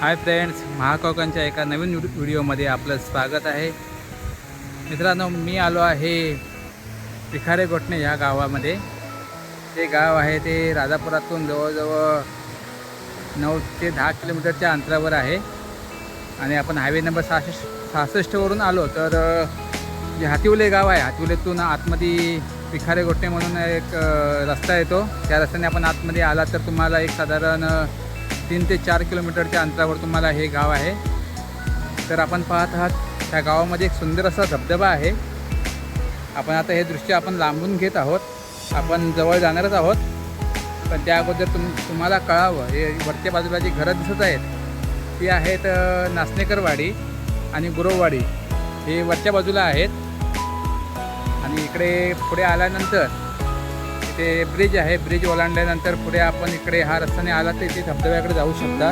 Hi friends महाकोकांच्या एका नवीन व्हिडिओमध्ये आपलं स्वागत आहे. मित्रांनो मी आलो आहे पिखारे गोठणे ह्या गावामध्ये. ते गाव आहे ते राजापुरातून जवळजवळ नऊ ते दहा किलोमीटरच्या अंतरावर आहे. आणि आपण हायवे नंबर सहासष्ट सहासष्टवरून आलो तर जे हातिवले गाव आहे हातिवलेतून आतमध्ये पिखारे गोठणे म्हणून एक रस्ता येतो. त्या रस्त्याने आपण आतमध्ये आला तर तुम्हाला एक साधारण तीन ते चार किलोमीटरच्या अंतरावर तुम्हाला हे गाव आहे. तर आपण पाहत आहात त्या गावामध्ये एक सुंदर असा धबधबा आहे. आपण आता हे दृश्य आपण लांबून घेत आहोत. आपण जवळ जाणारच आहोत. पण त्या अगोदर तुम तुम्हाला कळावं हे वरच्या बाजूला जी घरं दिसत आहेत ती आहेत अ, आणि गुरववाडी. हे वरच्या बाजूला आहेत. आणि इकडे पुढे आल्यानंतर ते ब्रिज आहे. ब्रिज ओलांडल्यानंतर पुढे आपण इकडे हा रस्त्याने आला तर इथे धबधब्याकडे जाऊ शकता.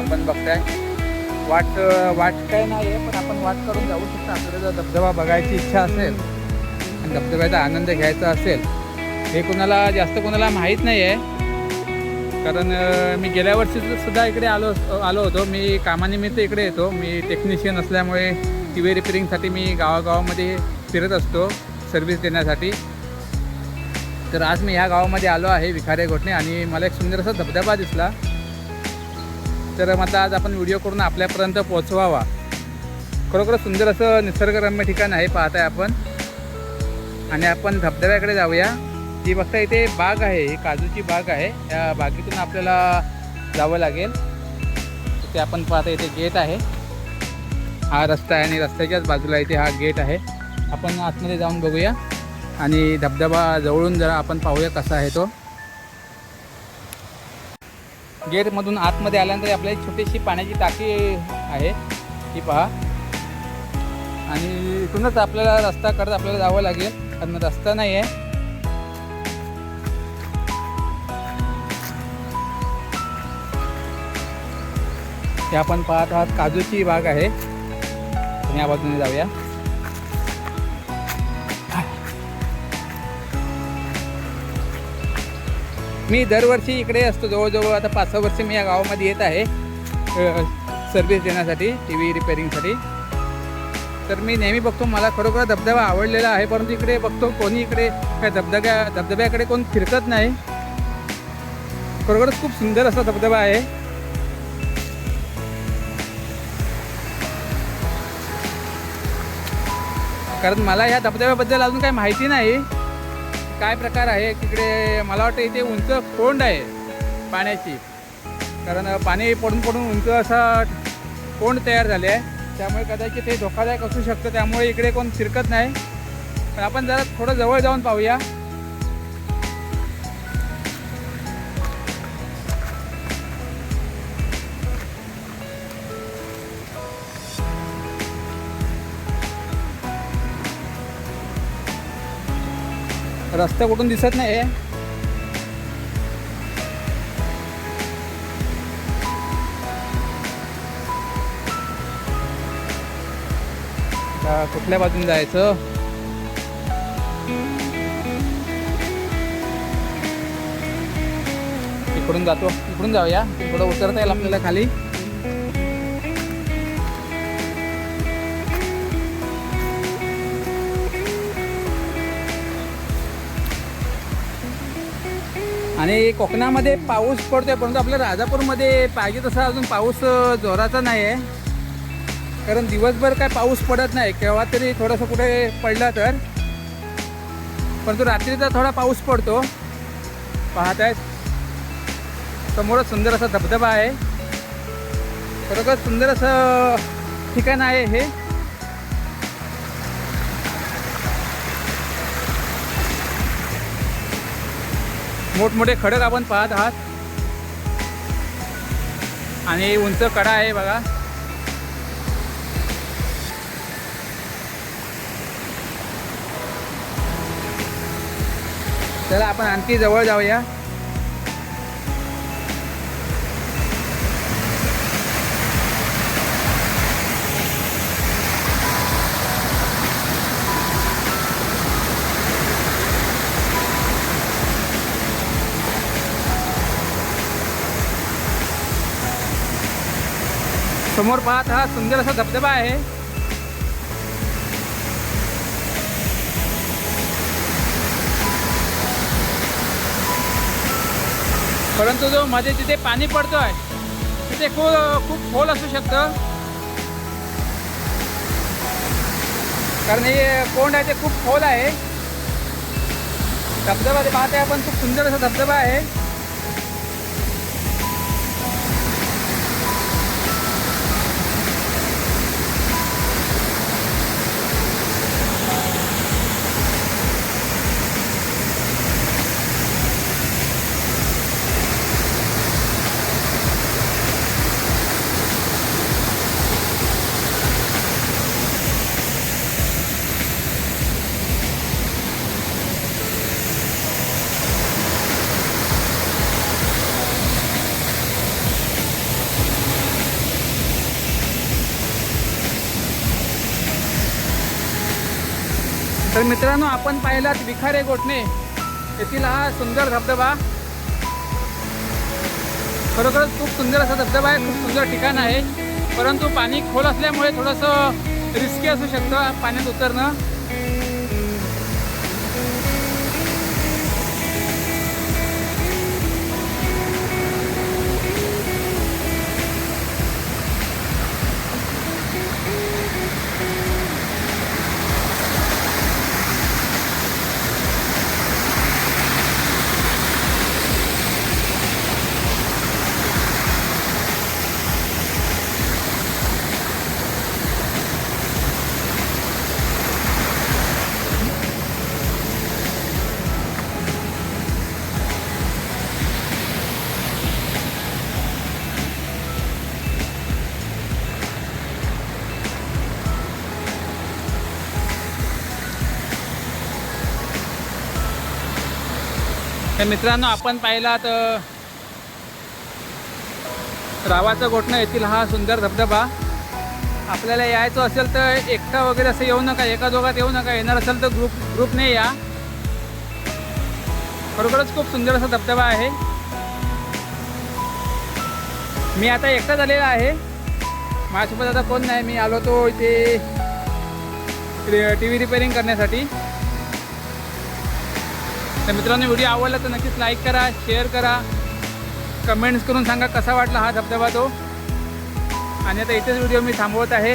आपण बघताय. वाट वाट काय नाही आहे पण आपण वाट करून जाऊ शकता. आपल्याला जर धबधबा बघायची इच्छा असेल आणि धबधब्याचा आनंद घ्यायचा असेल हे कोणाला जास्त कोणाला माहीत नाही आहे कारण मी गेल्या वर्षी सुद्धा इकडे आलो आलो होतो. मी कामानिमित्त इकडे येतो. मी टेक्निशियन असल्यामुळे टी व्ही रिपेरिंगसाठी मी गावागावामध्ये फिरत असतो. सर्व्हिस देण्यासाठी. तर आज मी ह्या गावामध्ये आलो आहे विखारे घोटणे आणि मला एक सुंदर असा धबधबा दिसला. तर म्हटलं आज आपण व्हिडिओ करून आपल्यापर्यंत पोहोचवावा. खरोखर सुंदर असं निसर्गरम्य ठिकाण आहे पाहताय आपण. आणि आपण धबधब्याकडे जाऊया. ती बघता इथे बाग आहे ही काजूची बाग आहे. या बागेतून आपल्याला जावं लागेल. इथे आपण पाहता इथे गेट आहे. हा रस्ता आहे आणि रस्त्याच्याच बाजूला इथे हा गेट आहे. आपण आतमध्ये जाऊन बघूया. आणि धबधबा जवळून जरा आपण पाहूया कसा आहे तो. गेटमधून आतमध्ये आल्यानंतर आपल्याला एक छोटीशी पाण्याची टाकी आहे. ती पहा. आणि इथूनच आपल्याला रस्ता करत आपल्याला जावं लागेल. कारण रस्ता नाही आहे. हे आपण पाहत आहात काजूची बाग आहे. या बाजूने जाऊया. मी दरवर्षी इकडे असतो जवळजवळ आता पाच सहा वर्ष मी या गावामध्ये येत आहे सर्व्हिस देण्यासाठी टी व्ही रिपेरिंगसाठी तर मी नेहमी बघतो मला खरोखर धबधबा आवडलेला आहे परंतु इकडे बघतो कोणी इकडे काय धबधब्या धबधब्याकडे कोण फिरकत नाही. खरोखरच खूप सुंदर असा धबधबा आहे. कारण मला ह्या धबधब्याबद्दल अजून काही माहिती नाही. काय प्रकार आहे? तिकडे मला वाटतं इथे उंच कोंड आहे पाण्याची. कारण पाणी पडून पडून उंच असा कोंड तयार झाले आहे. त्यामुळे कदाचित ते धोकादायक असू शकतं. त्यामुळे इकडे कोण फिरकत नाही. पण आपण जरा थोडं जवळ जाऊन पाहूया. रस्ता कुठून दिसत नाही आहे कुठल्या बाजून जायचं? इकडून जातो. इकडून जाऊया. इकडं उतरता येईल आपल्याला खाली. आणि कोकणामध्ये पाऊस पडतोय परंतु आपल्या राजापूरमध्ये पाहिजे तसा अजून पाऊस जोराचा नाही आहे. कारण दिवसभर काय पाऊस पडत नाही केव्हा तरी थोडंसं कुठे पडला तर. परंतु रात्रीचा थोडा पाऊस पडतो. पाहताय समोरच सुंदर असा धबधबा आहे. खरोखर सुंदर असं ठिकाण आहे हे. मोठमोठे खडक आपण पाहत आहात. आणि उंच कडा आहे बघा. चला आपण आणखी जवळ जाऊया. समोर पाहत हा सुंदर असा धबधबा आहे. परंतु जो मध्ये तिथे पाणी पडतोय तिथे खूप खूप खोल असू शकतं. कारण हे कोंड आहे ते खूप खोल आहे. धबधबा ते पाहते आपण खूप सुंदर असा धबधबा आहे. तर मित्रांनो आपण पाहिलात विखारे गोठणे येथील हा सुंदर धबधबा. खरोखरच खूप सुंदर असा धबधबा आहे खूप सुंदर ठिकाण आहे. परंतु पाणी खोल असल्यामुळे थोडंसं रिस्की असू शकतं पाण्यात उतरणं. तर मित्रांनो आपण पाहिला तर रावाचं गोठणं येथील हा सुंदर धबधबा. आपल्याला यायचं असेल तर एकटा वगैरे असं येऊ नका एका दोघात येऊ नका. येणार असेल तर ग्रुप ग्रुपने या. खरोखरच खूप सुंदर असा धबधबा आहे. मी आता एकटा झालेला आहे. माझ्यासोबत आता कोण नाही मी आलो तो इथे टी व्ही रिपेअरिंग करण्यासाठी. तर मित्रांनो व्हिडिओ आवडला तर नक्कीच लाईक करा शेअर करा. कमेंट्स करून सांगा कसा वाटला हा धबधबा तो. आणि आता इथेच व्हिडिओ मी थांबवत आहे.